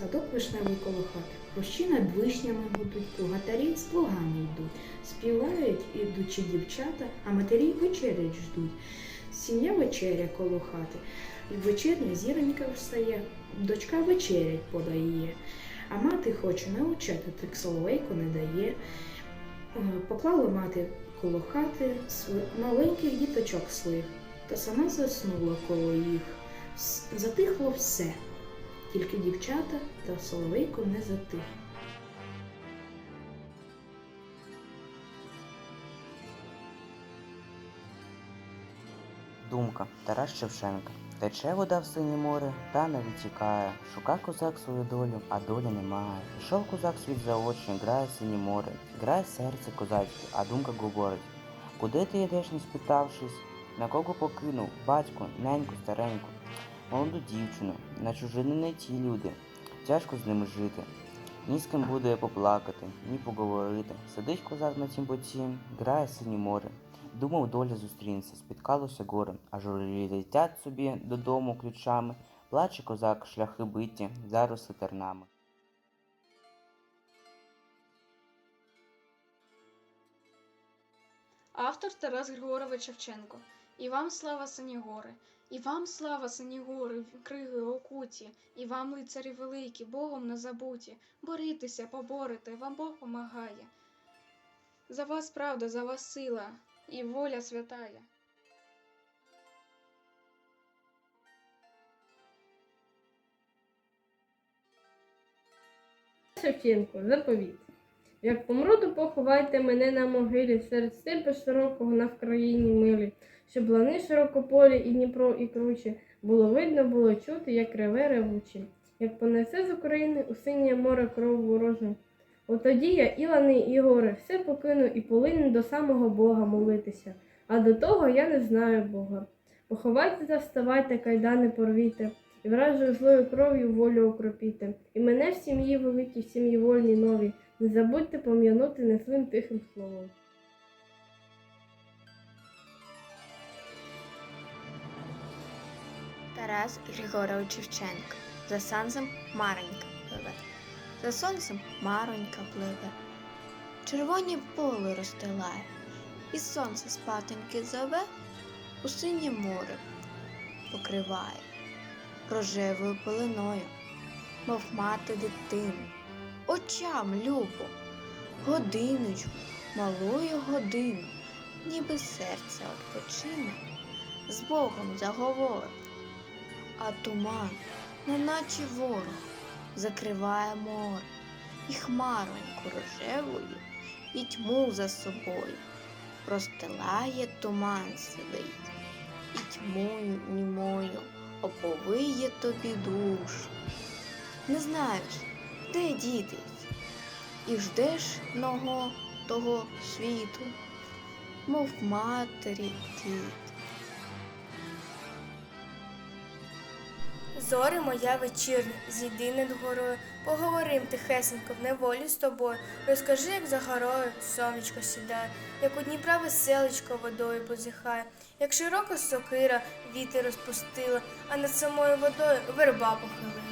Садок вишневий коло хати. Хрущі над вишнями будуть, плугатарі з плугами йдуть. Співають ідучі дівчата, а матері вечерять ждуть. Сім'я вечеря коло хати. І вечірня зіронька встає, дочка вечерять подає. А мати хоче навчати, так соловейку не дає. Е, Поклала мати коло хати маленьких діточок своїх, та сама заснула коло їх. Затихло все, тільки дівчата та соловейко не затих. Думка Тарас Шевченка. Тече вода в синє море, та не витікає. Шука козак свою долю, а долі немає. Пішов козак світ за очі, грає синє море, грає серце козацьке, а думка говорить. Куди ти йдеш, не спитавшись? На кого покинув? Батьку, неньку, стареньку, молоду дівчину, на чужини не ті люди. Тяжко з ними жити. Ні з ким буде поплакати, ні поговорити. Сидить козак на тім боці, грає синє море. Думав, доля зустрінеться, спіткалося горе, а журавлі летять собі додому ключами, плаче козак, шляхи биті, заросли тернами. Автор Тарас Григорович Шевченко. І вам слава сині гори, і вам слава сині гори, криги окуті, і вам, лицарі великі, Богом не забуті. Борітеся, поборете, вам Бог помагає. За вас правда, за вас сила і воля святая. Шевченко, заповіт. Як помру, то поховайте мене на могилі серед степу широкого на Вкраїні милі, щоб лани широкополі і Дніпро і круче, було видно, було чути, як реве ревуче, як понесе з України у синє море кров ворожу. От тоді я і лани, і гори, все покину і полину до самого Бога молитися, а до того я не знаю Бога. Поховайте та вставайте, кайдани порвіте, і вражою злою кров'ю волю окропіте, і мене в сім'ї великій, в сім'ї вольній новій, не забудьте пом'янути незлим тихим словом. Тарас Григорович Шевченко. За сонцем Маронька пливе. За сонцем Маронька пливе. Червоні поле розстилає, і сонце спатоньки зове, у синє море покриває рожевою пеленою, мов мати дитину. Очам любо, годиночку, малую годину, ніби серце odpoczyне, з Богом заговорить. А туман, неначе ворог, закриває море, і хмароньку рожевою, і тьму за собою, простилає туман сивий, і тьмою німою оповиє тобі душу. Не знаєш, де дітись, і ждеш ного того світу, мов матері дід. Зоре моя вечірня, зійди над горою, поговорим тихесенько в неволі з тобою. Розкажи, як за горою сонечко сідає, як у Дніпра веселечко водою позіхає, як широка сокира вітер розпустила, а над самою водою верба похилила.